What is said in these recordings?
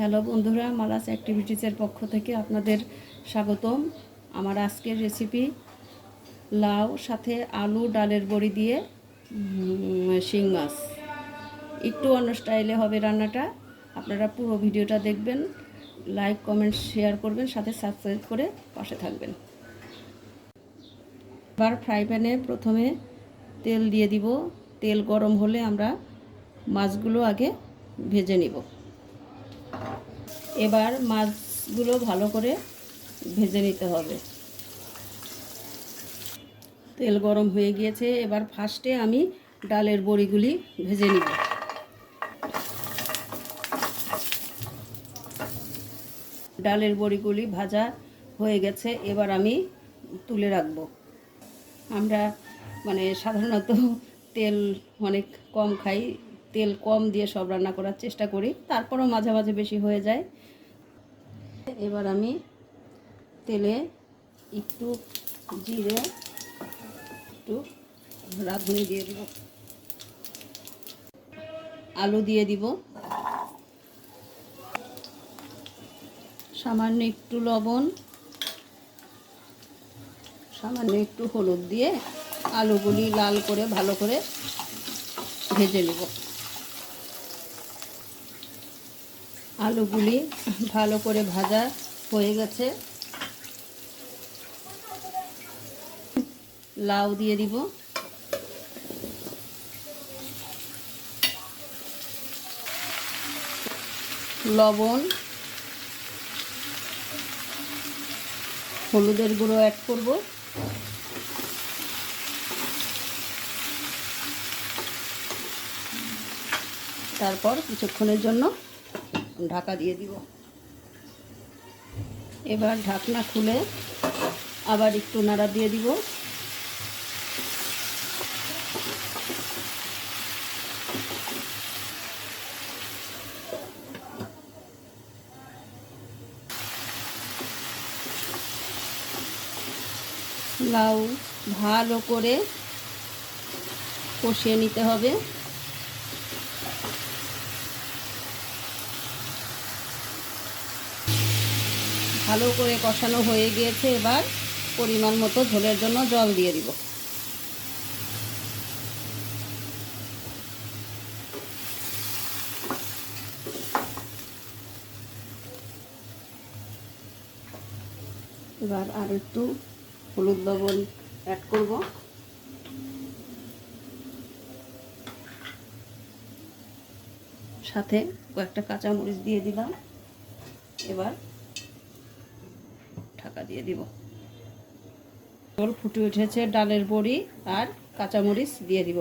Hello বন্ধুরা, মালাস অ্যাক্টিভিটিসের পক্ষ থেকে আপনাদের স্বাগতম। আমার আজকের রেসিপি লাউ সাথে আলু ডালের বড়ি দিয়ে শিং মাছ। একটু অন্য স্টাইলে হবে রান্নাটা। আপনারা পুরো ভিডিওটা দেখবেন, লাইক, কমেন্ট, শেয়ার করবেন, সাথে সাবস্ক্রাইব করে পাশে থাকবেন। এবার ফ্রাই প্যানে প্রথমে তেল দিয়ে দিব। তেল গরম হলে আমরা মাছগুলো আগে ভেজে নিব। এবার মাছগুলো ভালো করে ভেজে নিতে হবে। তেল গরম হয়ে গিয়েছে, এবার ফার্স্টে আমি ডালের বড়িগুলি ভেজে নিব। ডালের বড়িগুলি ভাজা হয়ে গেছে, এবার আমি তুলে রাখব। আমরা মানে সাধারণত তেল অনেক কম খাই, তেল কম দিয়ে সব রান্না করার চেষ্টা করি, তারপরও মাঝে মাঝে বেশি হয়ে যায়। এবার আমি তেলে একটু জিরে, একটু রাঁধুনি দিয়ে দিব। আলু দিয়ে দিব। সামান্য একটু লবণ, সামান্য একটু হলুদ দিয়ে আলুগুলি লাল করে ভালো করে ভেজে নেব। আলুগুলি ভালো করে ভাজা হয়ে গেছে। লাউ দিয়ে দিব। লবণ। হলুদের গুঁড়ো অ্যাড করব। তারপর কিছুক্ষণের জন্য ঢাকা দিয়ে দিব। এবার ঢাকনা খুলে আবার একটু নাড়া দিয়ে দিব। লাউ ভালো করে কষিয়ে নিতে হবে। ভালো করে কষানো হয়ে গিয়েছে, এবার পরিমাণ মতো ঝোলের জন্য জল দিয়ে দিব। এবার আর একটু হলুদ লবণ অ্যাড করব। সাথে কয়েকটা কাঁচামরিচ দিয়ে দিলাম। এবার ঢাকা দিয়ে দিব। জল ফুটে উঠেছে, ডালের বড়ি আর কাঁচামরিচ দিয়ে দিব।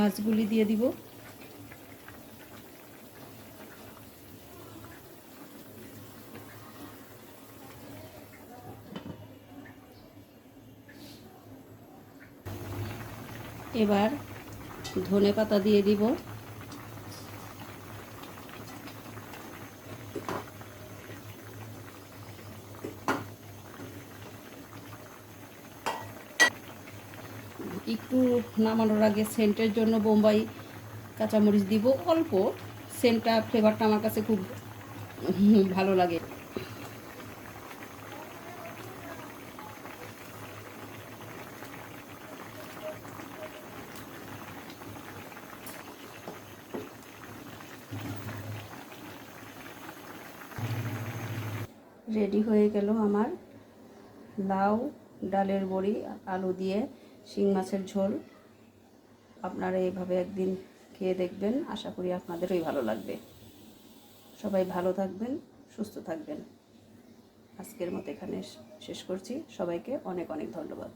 মাছগুলি দিয়ে দিব। এবার ধনে পাতা দিয়ে দিব। একটু নামানোর আগে সেন্টের জন্য বোম্বাই কাঁচামরিচ দিব। অল্প সেন্টটা, ফ্লেভারটা আমার কাছে খুব ভালো লাগে। রেডি হয়ে গেল আমার লাউ, ডালের বড়ি, আলু দিয়ে। শিং মাছের ঝোল। আপনারা এইভাবে একদিন খেয়ে দেখবেন। আশা করি আপনাদেরই ভালো লাগবে। সবাই ভালো থাকবেন, সুস্থ থাকবেন। আজকের মতো এখানে শেষ করছি। সবাইকে অনেক অনেক ধন্যবাদ।